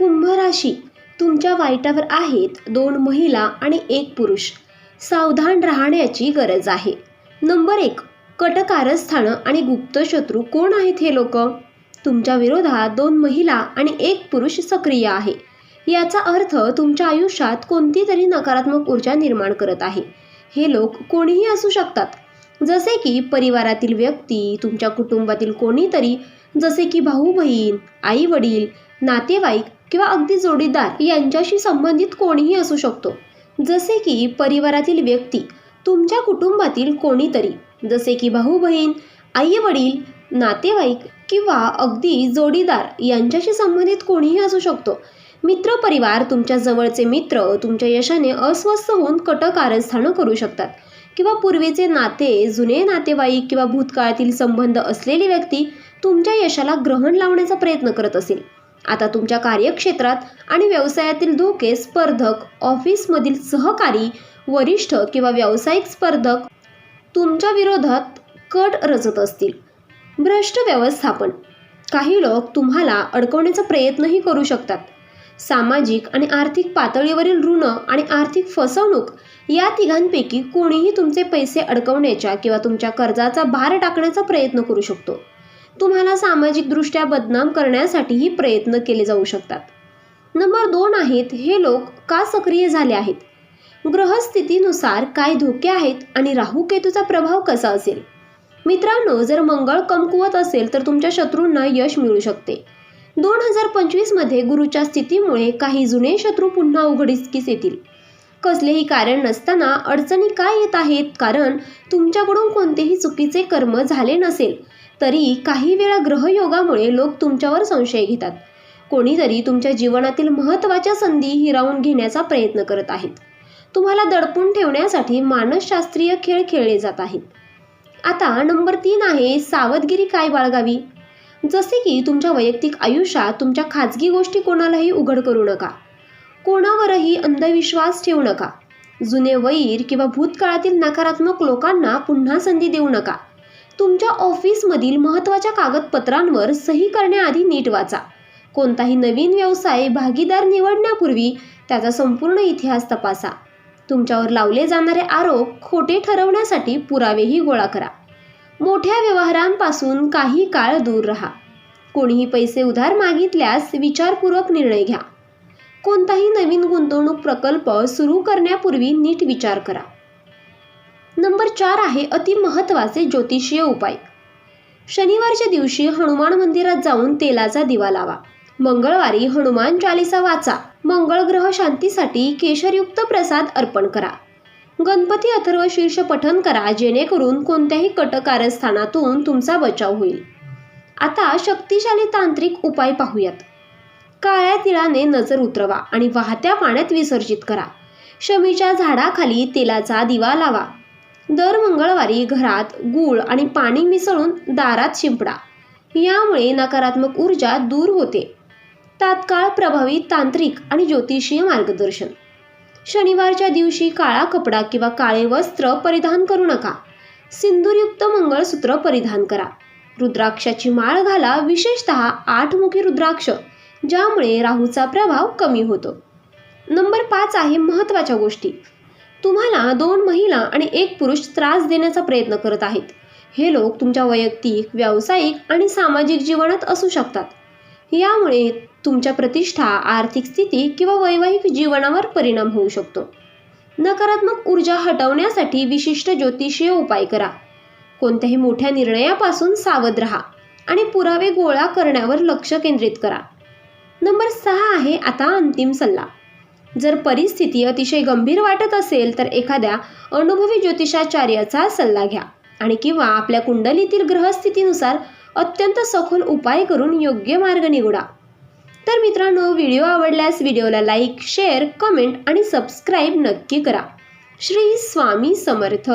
कुंभ राशी तुमच्या वाईटावर आहेत दोन महिला आणि एक पुरुष. सावधान राहण्याची गरज आहे. नंबर एक कटकारस्थानं आणि गुप्तशत्रू कोण आहेत हे लोक? तुमच्या विरोधात दोन महिला आणि एक पुरुष सक्रिय आहे. याचा अर्थ तुमच्या आयुष्यात कोणती तरी नकारात्मक ऊर्जा निर्माण करत आहे. हे लोक कोणीही असू शकतात. जसे की परिवारातील व्यक्ती तुमच्या कुटुंबातील कोणीतरी जसे की भाऊ बहीण आई वडील नातेवाईक किंवा अगदी जोडीदार यांच्याशी संबंधित कोणीही असू शकतो. जसे की परिवारातील व्यक्ती तुमच्या कुटुंबातील कोणीतरी जसे की भाऊ बहीण आई वडील नातेवाईक किंवा अगदी जोडीदार यांच्याशी संबंधित कोणीही असू शकतो. मित्रपरिवार तुमच्या जवळचे मित्र तुमच्या यशाने अस्वस्थ होऊन कटकारस्थानं करू शकतात. किंवा पूर्वीचे नाते जुने नातेवाईक किंवा भूतकाळातील संबंध असलेली व्यक्ती तुमच्या यशाला ग्रहण लावण्याचा प्रयत्न करत असेल. आता तुमच्या कार्यक्षेत्रात आणि व्यवसायातील धोके स्पर्धक ऑफिसमधील सहकारी वरिष्ठ किंवा व्यावसायिक स्पर्धक तुमच्या विरोधात कट रचत असतील. भ्रष्ट व्यवस्थापन. काही लोक तुम्हाला अडकवण्याचा प्रयत्नही करू शकतात. सामाजिक आणि आर्थिक पातळीवरील ऋण आणि आर्थिक फसवणूक या तिघांपैकी कोणीही तुमचे पैसे अडकवण्याच्या किंवा तुमच्या कर्जाचा भार टाकण्याचा प्रयत्न करू शकतो. तुम्हाला सामाजिकदृष्ट्या बदनाम करण्यासाठीही प्रयत्न केले जाऊ शकतात. नंबर दोन आहेत हे लोक का सक्रिय झाले आहेत? ग्रहस्थितीनुसार काय धोके आहेत आणि राहू केतूचा प्रभाव कसा असेल? मित्रांनो जर मंगळ कमकुवत असेल तर तुमच्या शत्रूंना यश मिळू शकते. दोन हजार पंचवीसमध्ये गुरुच्या स्थितीमुळे काही जुने शत्रू पुन्हा उघडीस येतील? कसलेही कारण नसताना अडचणी काय येत आहेत? कारण तुमच्याकडून कोणतेही चुकीचे कर्म झाले नसेल तरी काही वेळा ग्रहयोगामुळे लोक तुमच्यावर संशय घेतात. कोणीतरी तुमच्या जीवनातील महत्त्वाच्या संधी हिरावून घेण्याचा प्रयत्न करत आहेत. तुम्हाला दडपून ठेवण्यासाठी मानसशास्त्रीय खेळ खेळले जात आहेत. आता नंबर तीन आहे सावधगिरी काय बाळगावी? जसे की तुमच्या वैयक्तिक आयुष्यात तुमच्या खाजगी गोष्टी कोणालाही उघड करू नका. कोणावरही अंधविश्वास ठेवू नका. जुने वैर किंवा भूतकाळातील नकारात्मक लोकांना पुन्हा संधी देऊ नका. तुमच्या ऑफिसमधील महत्त्वाच्या कागदपत्रांवर सही करण्याआधी नीट वाचा. कोणताही नवीन व्यवसाय भागीदार निवडण्यापूर्वी त्याचा संपूर्ण इतिहास तपासा. तुमच्यावर लावले जाणारे आरोप खोटे ठरवण्यासाठी पुरावेही गोळा करा. मोठ्या व्यवहारांपासून काही काळ दूर राहा. कोणीही पैसे उधार मागितल्यास विचारपूर्वक निर्णय घ्या. कोणताही नवीन गुंतवणूक प्रकल्प सुरू करण्यापूर्वी नीट विचार करा. नंबर चार आहे अति महत्त्वाचे ज्योतिषीय उपाय. शनिवारच्या दिवशी हनुमान मंदिरात जाऊन तेलाचा दिवा लावा. मंगळवारी हनुमान चालिसा वाचा. मंगळ ग्रह शांतीसाठी केशरयुक्त प्रसाद अर्पण करा. गणपती अथर्व शीर्ष पठन करा जेणेकरून कोणत्याही कटकारस्थानातून तुमचा बचाव होईल. आता शक्तिशाली तांत्रिक उपाय पाहूयात. काळ्या तिळाने नजर उतरवा आणि वाहत्या पाण्यात विसर्जित करा. शमीच्या झाडाखाली तेलाचा दिवा लावा. दर मंगळवारी घरात गूळ आणि पाणी मिसळून दारात शिंपडा. यामुळे नकारात्मक ऊर्जा दूर होते. तात्काळ प्रभावी तांत्रिक आणि ज्योतिषीय मार्गदर्शन. शनिवारच्या दिवशी काळा कपडा किंवा काळे वस्त्र परिधान करू नका. सिंदूरयुक्त मंगळसूत्र परिधान करा. रुद्राक्षाची माळ घाला विशेषतः आठमुखी रुद्राक्ष ज्यामुळे राहूचा प्रभाव कमी होतो. नंबर पाच आहे महत्त्वाच्या गोष्टी. तुम्हाला दोन महिला आणि एक पुरुष त्रास देण्याचा प्रयत्न करत आहेत. हे लोक तुमच्या वैयक्तिक व्यावसायिक आणि सामाजिक जीवनात असू शकतात. यामुळे तुमच्या प्रतिष्ठा आर्थिक स्थिती किंवा वैवाहिक जीवनावर परिणाम होऊ शकतो. नकारात्मक ऊर्जा हटवण्यासाठी विशिष्ट ज्योतिषीय उपाय करा. कोणत्याही मोठ्या निर्णयापासून सावध राहा आणि पुरावे गोळा करण्यावर लक्ष केंद्रित करा. नंबर सहा आहे आता अंतिम सल्ला. जर परिस्थिती अतिशय गंभीर वाटत असेल तर एखाद्या अनुभवी ज्योतिषाचार्याचा सल्ला घ्या आणि किंवा आपल्या कुंडलीतील ग्रहस्थितीनुसार अत्यंत सखोल उपाय करून योग्य मार्ग निवडा. तर मित्रांनो व्हिडिओ आवडल्यास व्हिडिओला लाईक शेअर कमेंट आणि सबस्क्राईब नक्की करा. श्री स्वामी समर्थ.